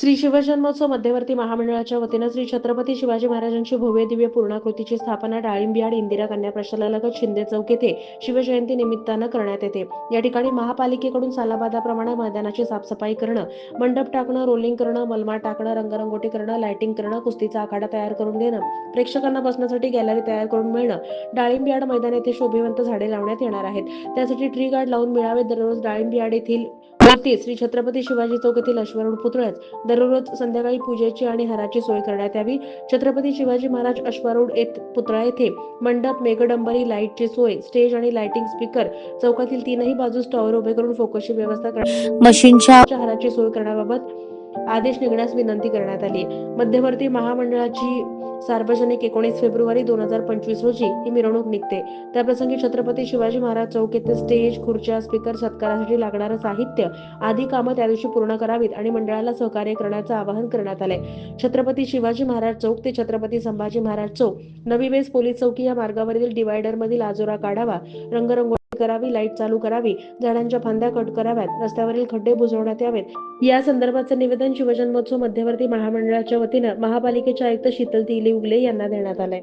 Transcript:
श्री शिवजन्मोत्सव मध्यवर्ती महामंडळाच्या वतीनं श्री छत्रपती शिवाजी महाराजांची भव्य दिव्य पूर्णाकृतीची स्थापना डाळिंबियाड इंदिरा कन्या प्रशालालगत शिंदे चौक येथे शिवजयंती निमित्तानं करण्यात येते. या ठिकाणी महापालिकेकडून सालाबादाप्रमाणे मैदानाची साफसफाई करणं मंडप टाकणं रोलिंग करणं मलमाट टाकणं रंगरंगोटी करणं लायटिंग करणं कुस्तीचा आखाडा तयार करून देणं प्रेक्षकांना बसण्यासाठी गॅलरी तयार करून मिळणं डाळिंबियाड मैदान येथे शोभिवंत झाडे लावण्यात येणार आहेत. त्यासाठी ट्री गार्ड लावून मिळावे दररोज डाळिंबियाड येथील वरती श्री छत्रपती शिवाजी चौक येथील अश्वरूढ पुतळ्यात दररोज संध्याकाळी पूजेची आणि हाराची सोय करण्यात यावी. छत्रपती शिवाजी महाराज अश्वारूढ पुतळा येथे मंडप मेघडंबरी लाईटची सोय स्टेज आणि लाइटिंग स्पीकर चौकातील तीनही बाजूस टॉवर उभे करून फोकसची व्यवस्था मशीनच्या हाराची सोय करण्याबाबत आदेश निघण्यास विनंती करण्यात आली. मध्यवर्ती महामंडळाची सार्वजनिक एकोणीस फेब्रुवारी दोन हजार पंचवीस रोजी ही मिरवणूक निघते. त्याप्रसंगी छत्रपती शिवाजी महाराज चौक येथे स्टेज खुर्च्या स्पीकर सत्कारासाठी लागणारं साहित्य आदी कामं त्या दिवशी पूर्ण करावीत आणि मंडळाला सहकार्य करण्याचं आवाहन करण्यात आलंय. छत्रपती शिवाजी महाराज चौक ते छत्रपती संभाजी महाराज चौक नवी वेस पोलीस चौकी या मार्गावरील डिवायडर मधील आजोरा काढावा रंगरंग करावी लाइट चालू करावी झाडांच्या फांद्या कट कराव्यात रस्त्यावरील खड्डे बुजवण्यात यावेत. या संदर्भाचं निवेदन शिवजन्मोत्सव मध्यवर्ती महामंडळाच्या वतीनं महापालिकेच्या आयुक्त शीतल तिले उगले यांना देण्यात आलंय.